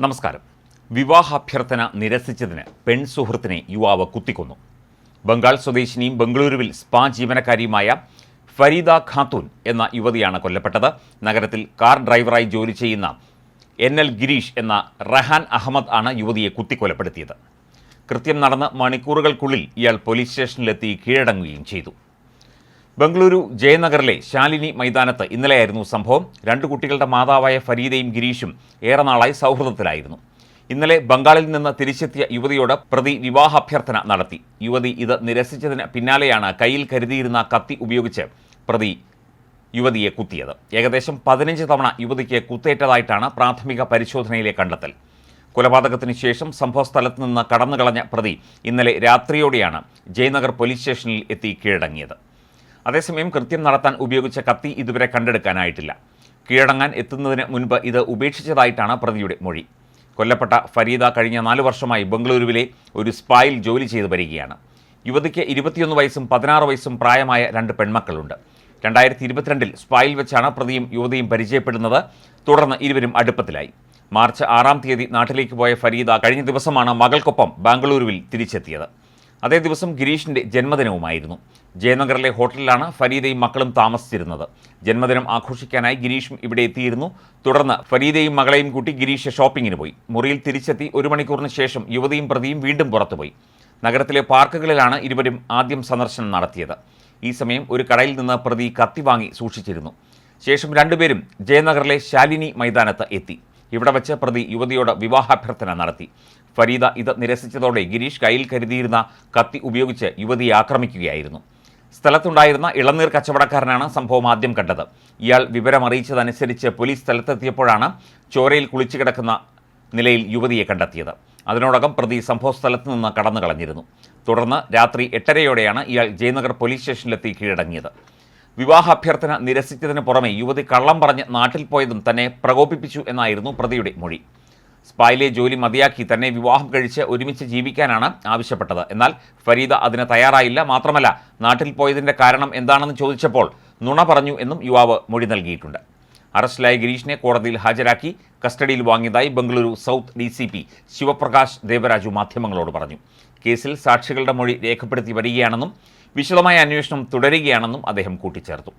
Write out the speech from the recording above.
നമസ്കാരം. വിവാഹാഭ്യർത്ഥന നിരസിച്ചതിന് പെൺ സുഹൃത്തിനെ യുവാവ് കുത്തിക്കൊന്നു. ബംഗാൾ സ്വദേശിനിയും ബംഗളൂരുവിൽ സ്പാ ജീവനക്കാരിയുമായ ഫരീദ ഖാത്തൂൻ എന്ന യുവതിയാണ് കൊല്ലപ്പെട്ടത്. നഗരത്തിൽ കാർ ഡ്രൈവറായി ജോലി ചെയ്യുന്ന എൻ എൽ ഗിരീഷ് എന്ന റഹാൻ അഹമ്മദ് ആണ് യുവതിയെ കുത്തിക്കൊലപ്പെടുത്തിയത്. കൃത്യം നടന്ന് മണിക്കൂറുകൾക്കുള്ളിൽ ഇയാൾ പോലീസ് സ്റ്റേഷനിലെത്തി കീഴടങ്ങുകയും ചെയ്തു. ബംഗളൂരു ജയനഗറിലെ ശാലിനി മൈതാനത്ത് ഇന്നലെയായിരുന്നു സംഭവം. രണ്ട് കുട്ടികളുടെ മാതാവായ ഫരീദയും ഗിരീഷും ഏറെ നാളായി സൗഹൃദത്തിലായിരുന്നു. ഇന്നലെ ബംഗാളിൽ നിന്ന് തിരിച്ചെത്തിയ യുവതിയോട് പ്രതി വിവാഹാഭ്യർത്ഥന നടത്തി. യുവതി ഇത് നിരസിച്ചതിന് പിന്നാലെയാണ് കയ്യിൽ കരുതിയിരുന്ന കത്തി ഉപയോഗിച്ച് പ്രതി യുവതിയെ കുത്തിയത്. ഏകദേശം പതിനഞ്ച് തവണ യുവതിക്ക് കുത്തേറ്റതായിട്ടാണ് പ്രാഥമിക പരിശോധനയിലെ കണ്ടെത്തൽ. കൊലപാതകത്തിന് ശേഷം സംഭവസ്ഥലത്ത് നിന്ന് കടന്നുകളഞ്ഞ പ്രതി ഇന്നലെ രാത്രിയോടെയാണ് ജയനഗർ പോലീസ് സ്റ്റേഷനിൽ എത്തി കീഴടങ്ങിയത്. അതേസമയം കൃത്യം നടത്താൻ ഉപയോഗിച്ച കത്തി ഇതുവരെ കണ്ടെടുക്കാനായിട്ടില്ല. കീഴടങ്ങാൻ എത്തുന്നതിന് മുൻപ് ഇത് ഉപേക്ഷിച്ചതായിട്ടാണ് പ്രതിയുടെ മൊഴി. കൊല്ലപ്പെട്ട ഫരീദ കഴിഞ്ഞ നാല് വർഷമായി ബംഗളൂരുവിലെ ഒരു സ്പായിൽ ജോലി ചെയ്തു വരികയാണ്. യുവതിക്ക് ഇരുപത്തിയൊന്ന് വയസ്സും പതിനാറ് വയസ്സും പ്രായമായ രണ്ട് പെൺമക്കളുണ്ട്. രണ്ടായിരത്തി ഇരുപത്തിരണ്ടിൽ സ്പായിൽ വെച്ചാണ് പ്രതിയും യുവതിയും പരിചയപ്പെടുന്നത്. തുടർന്ന് ഇരുവരും അടുപ്പത്തിലായി. മാർച്ച് ആറാം തീയതി നാട്ടിലേക്ക് പോയ ഫരീദ കഴിഞ്ഞ ദിവസമാണ് മകൾക്കൊപ്പം ബാംഗ്ലൂരുവിൽ തിരിച്ചെത്തിയത്. അതേ ദിവസം ഗിരീഷിന്റെ ജന്മദിനവുമായിരുന്നു. ജയനഗറിലെ ഹോട്ടലിലാണ് ഫരീദയും മക്കളും താമസിച്ചിരുന്നത്. ജന്മദിനം ആഘോഷിക്കാനായി ഗിരീഷും ഇവിടെ എത്തിയിരുന്നു. തുടർന്ന് ഫരീദയും മകളെയും കൂട്ടി ഗിരീഷ് ഷോപ്പിങ്ങിന് പോയി. മുറിയിൽ തിരിച്ചെത്തി ഒരു മണിക്കൂറിന് ശേഷം യുവതിയും പ്രതിയും വീണ്ടും പുറത്തുപോയി. നഗരത്തിലെ പാർക്കുകളിലാണ് ഇരുവരും ആദ്യം സന്ദർശനം നടത്തിയത്. ഈ സമയം ഒരു കടയിൽ നിന്ന് പ്രതി കത്തി വാങ്ങി സൂക്ഷിച്ചിരുന്നു. ശേഷം രണ്ടുപേരും ജയനഗറിലെ ശാലിനി മൈതാനത്ത് എത്തി. ഇവിടെ വച്ച് പ്രതി യുവതിയോട് വിവാഹാഭ്യർത്ഥന നടത്തി. ഫരീദ ഇത് നിരസിച്ചതോടെ ഗിരീഷ് കയ്യിൽ കരുതിയിരുന്ന കത്തി ഉപയോഗിച്ച് യുവതിയെ ആക്രമിക്കുകയായിരുന്നു. സ്ഥലത്തുണ്ടായിരുന്ന ഇളനീർ കച്ചവടക്കാരനാണ് സംഭവം ആദ്യം കണ്ടത്. ഇയാൾ വിവരമറിയിച്ചതനുസരിച്ച് പോലീസ് സ്ഥലത്തെത്തിയപ്പോഴാണ് ചോരയിൽ കുളിച്ചു കിടക്കുന്ന നിലയിൽ യുവതിയെ കണ്ടെത്തിയത്. അതിനോടകം പ്രതി സംഭവസ്ഥലത്ത് നിന്ന് കടന്നു കളഞ്ഞിരുന്നു. തുടർന്ന് രാത്രി എട്ടരയോടെയാണ് ഇയാൾ ജയനഗർ പോലീസ് സ്റ്റേഷനിലെത്തി കീഴടങ്ങിയത്. വിവാഹ അഭ്യർത്ഥന നിരസിച്ചതിന് പുറമെ യുവതി കള്ളം പറഞ്ഞ് നാട്ടിൽ പോയതും തന്നെ പ്രകോപിപ്പിച്ചു എന്നായിരുന്നു പ്രതിയുടെ മൊഴി. സ്പായിലെ ജോലി മതിയാക്കി തന്നെ വിവാഹം കഴിച്ച് ഒരുമിച്ച് ജീവിക്കാനാണ് ആവശ്യപ്പെട്ടത്. എന്നാൽ ഫരീദ അതിന് തയ്യാറായില്ല. മാത്രമല്ല നാട്ടിൽ പോയതിന്റെ കാരണം എന്താണെന്ന് ചോദിച്ചപ്പോൾ നുണ പറഞ്ഞു എന്നും യുവാവ് മൊഴി നൽകിയിട്ടുണ്ട്. അറസ്റ്റിലായ ഗിരീഷിനെ കോടതിയിൽ ഹാജരാക്കി കസ്റ്റഡിയിൽ വാങ്ങിയതായി Bengaluru south D C P Shivaprakash Devaraju മാധ്യമങ്ങളോട് പറഞ്ഞു. കേസിൽ സാക്ഷികളുടെ മൊഴി രേഖപ്പെടുത്തി വരികയാണെന്നും വിശദമായ അന്വേഷണം തുടരുകയാണെന്നും അദ്ദേഹം കൂട്ടിച്ചേർത്തു.